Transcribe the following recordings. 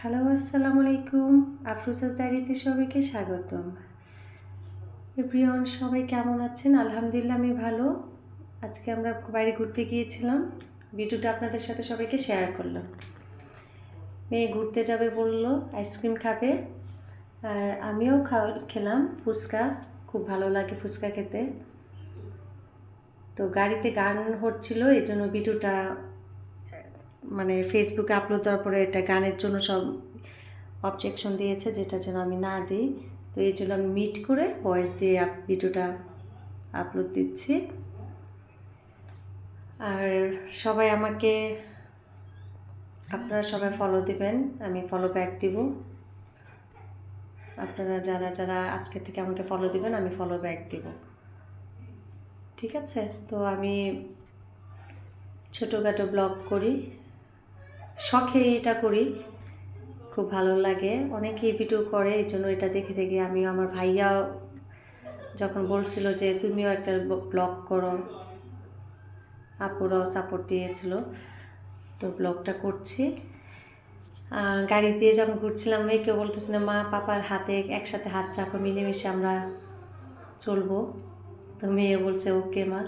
Hello, আসসালামু আলাইকুম। আফরোজাস ডায়েরিতে সবাইকে স্বাগতম। প্রিয়ন সবাই কেমন আছেন? আলহামদুলিল্লাহ, আমি ভালো। আজকে আমরা বাইরে ঘুরতে গিয়েছিলাম। ভিডিওটা আপনাদের সাথে সবাইকে শেয়ার করলাম। মেয়ে ঘুরতে যাবে বলল, আইসক্রিম খাবে। আর আমিও খাওয়া খেলাম ফুচকা। খুব ভালো লাগে ফুচকা খেতে। তো গাড়িতে গান হচ্ছিল এই জন্য ভিডিওটা মানে ফেসবুকে আপলোড দেওয়ার পরে এটা গানের জন্য সব অবজেকশন দিয়েছে, যেটা যেন আমি না দিই। তো এই জন্য আমি মিট করে ভয়েস দিয়ে ভিডিওটা আপলোড দিচ্ছি। আর সবাই আমাকে, আপনারা সবাই ফলো দিবেন, আমি ফলো ব্যাক দিব। আপনারা যারা যারা আজকে থেকে আমাকে ফলো দিবেন, আমি ফলো ব্যাক দিব। ঠিক আছে? তো আমি ছোটোখাটো ব্লগ করি। শখে এটা করি। খুব ভালো লাগে। অনেকেই ভিডিও করে, এই জন্য এটা দেখে দেখে আমি আমার ভাইয়া যখন বলছিল যে, তুমিও একটা ব্লগ করো। আপুরাও সাপোর্ট দিয়েছিল। তো ব্লগটা করছি। গাড়ি দিয়ে যখন ঘুরছিলাম, মেয়েকে বলতেছি না মা, পাপার হাতে একসাথে হাত রাখো, মিলেমিশে আমরা চলবো। তো মেয়ে বলছে, ওকে, মা।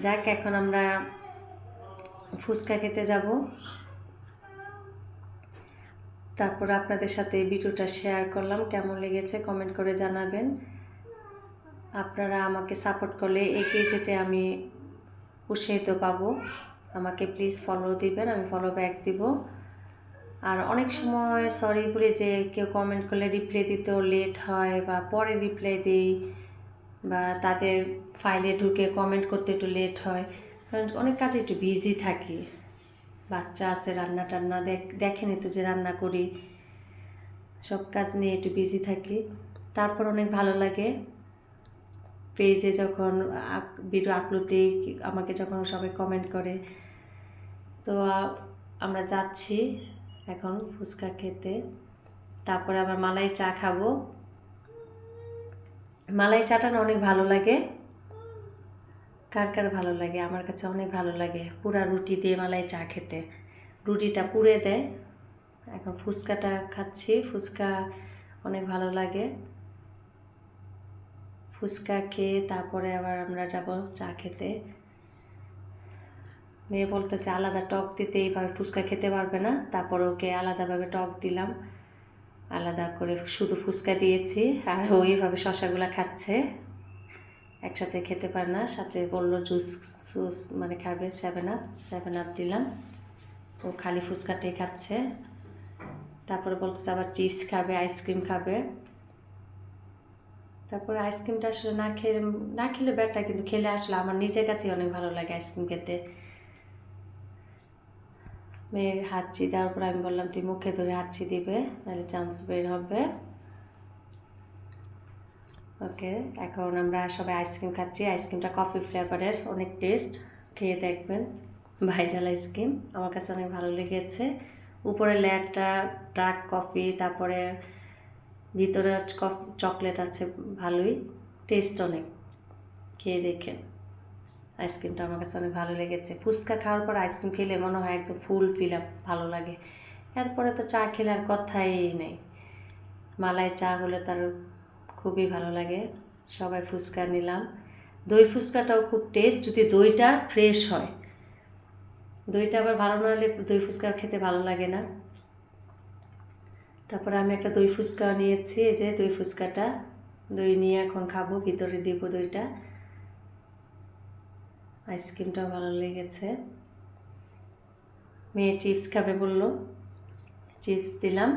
যাক, এখন আমরা ফুচকা খেতে যাব। তারপর আপনাদের সাথে ভিডিওটা শেয়ার করলাম। কেমন লেগেছে কমেন্ট করে জানাবেন। আপনারা আমাকে সাপোর্ট করলে এগিয়ে যেতে আমি উৎসাহিত পাবো। আমাকে প্লিজ ফলো দিবেন, আমি ফলো ব্যাক দিব। আর অনেক সময় সরি বলে যে কেউ কমেন্ট করলে রিপ্লাই দিতেও লেট হয় বা পরে রিপ্লাই দিই বা তাদের ফাইলে ঢুকে কমেন্ট করতে একটু লেট হয়। কারণ অনেক কাজে একটু বিজি থাকি। বাচ্চা আছে, রান্না টান্না দেখ, দেখেনি তো যে রান্না করি। সব কাজ নিয়ে একটু বিজি থাকি। তারপর অনেক ভালো লাগে। পেজে যখন ভিডিও আপলোড আমাকে যখন সবাই কমেন্ট করে। তো আমরা যাচ্ছি এখন ফুচকা খেতে। তারপরে আবার মালাই চা খাব। মালাই চাটা অনেক ভালো লাগে। কার কার ভালো লাগে? আমার কাছে অনেক ভালো লাগে। পুরা রুটি দিয়ে মালাই চা খেতে। রুটিটা পুড়ে দেয়। এখন ফুচকাটা খাচ্ছি। ফুচকা অনেক ভালো লাগে। ফুচকা খেয়ে তারপরে আবার আমরা যাব চা খেতে। মেয়ে বলতেছে, আলাদা টক দিতে এইভাবে ফুচকা খেতে পারবে না। তারপর ওকে আলাদাভাবে টক দিলাম। আলাদা করে শুধু ফুচকা দিয়েছি। আর ওইভাবে শশাগুলো খাচ্ছে। একসাথে খেতে পারে না। সাথে বলল, জুস জুস মানে খাবে সেভেন আপ সেভেন আপ দিলাম। ও খালি ফুচকাটাই খাচ্ছে। তারপরে বলতেছে, আবার চিপস খাবে আইসক্রিম খাবে। তারপরে আইসক্রিমটা আসলে না খেয়ে, না খেলে ব্যাটা কিন্তু খেলে আসলে আমার নিজের কাছেই অনেক ভালো লাগে আইসক্রিম খেতে। মেয়ের হাঁচি দেওয়ার পর আমি বললাম, তুই মুখে ধরে হাঁচি দিবে, নাহলে চান্স বের হবে। ওকে, এখন আমরা সবাই আইসক্রিম খাচ্ছি। আইসক্রিমটা কফি ফ্লেভারের অনেক টেস্ট খেয়ে দেখবেন। ভাইরাল আইসক্রিম, আমার কাছে অনেক ভালো লেগেছে। উপরে লেয়ারটা ডার্ক কফি তারপরে ভিতরে কফ চকলেট আছে ভালোই। টেস্ট অনেক। খেয়ে দেখেন। আইসক্রিমটা আমার কাছে অনেক ভালো লেগেছে। ফুচকা খাওয়ার পর আইসক্রিম খেলে মনে হয় একদম ফুল ফিল আপ ভালো লাগে। এরপরে তো চা খেলে আর কথাই নেই। মালাই চা হলে তার খুবই ভালো লাগে। সবাই ফুচকা নিলাম। দই ফুচকাটাও খুব টেস্ট যদি দইটা ফ্রেশ হয়। দইটা আবার ভালো না হলে দই ফুচকা খেতে ভালো লাগে না। তারপরে আমি একটা দই ফুচকা নিয়েছি, এই যে দই ফুচকাটা। দই নিয়ে এখন খাব, ভিতরে দিব দইটা। আইসক্রিমটাও ভালো লেগেছে। মেয়ে চিপস খাবে বলল। চিপস দিলাম।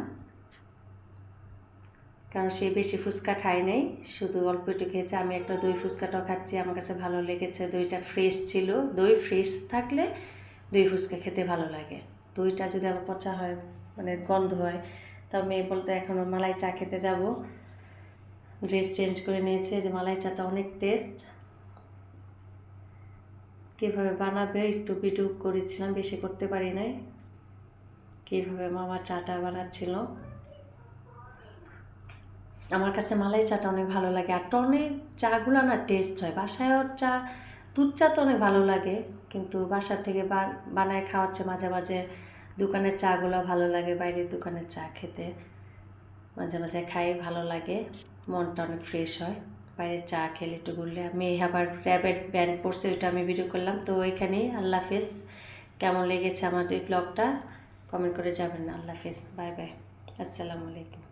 কারণ সে বেশি ফুচকা খায় নাই। শুধু অল্প একটু খেয়েছে। আমি একটা দই ফুচকাটাও খাচ্ছি। আমার কাছে ভালো লেগেছে। দইটা ফ্রেশ ছিল। দই ফ্রেশ থাকলে দই ফুচকা খেতে ভালো লাগে। দইটা যদি আবার পচা হয় মানে গন্ধ হয় তবে মেয়ে বলতে এখনও মালাই চা খেতে যাব। ড্রেস চেঞ্জ করে নিয়েছে যে মালাই চাটা অনেক টেস্ট কীভাবে বানাবে একটু ভিডিও করেছিলাম, বেশি করতে পারি নাই। কীভাবে মামা চাটা বানাচ্ছিল। আমার কাছে মালাই চাটা অনেক ভালো লাগে। আর টনের চাগুলো না টেস্ট হয়। বাসায়ও চা, দুধ চা তো অনেক ভালো লাগে। কিন্তু বাসার থেকে বানায় বানায় খাওয়াচ্ছে মাঝে মাঝে দোকানের চাগুলো ভালো লাগে, বাইরের দোকানের চা খেতে। মাঝে মাঝে খাই, ভালো লাগে। মনটা অনেক ফ্রেশ হয়। বাইরের চা খেলে একটু ঘুরলে আমি আবার র্যাবেট ব্যান্ড পড়ছে, ওইটা আমি ভিডিও করলাম। তো এখানেই আল্লাহ হাফেজ। কেমন লেগেছে আমার এই ব্লগটা কমেন্ট করে যাবেন আল্লাহ হাফেজ। বাই বাই আসসালামু আলাইকুম।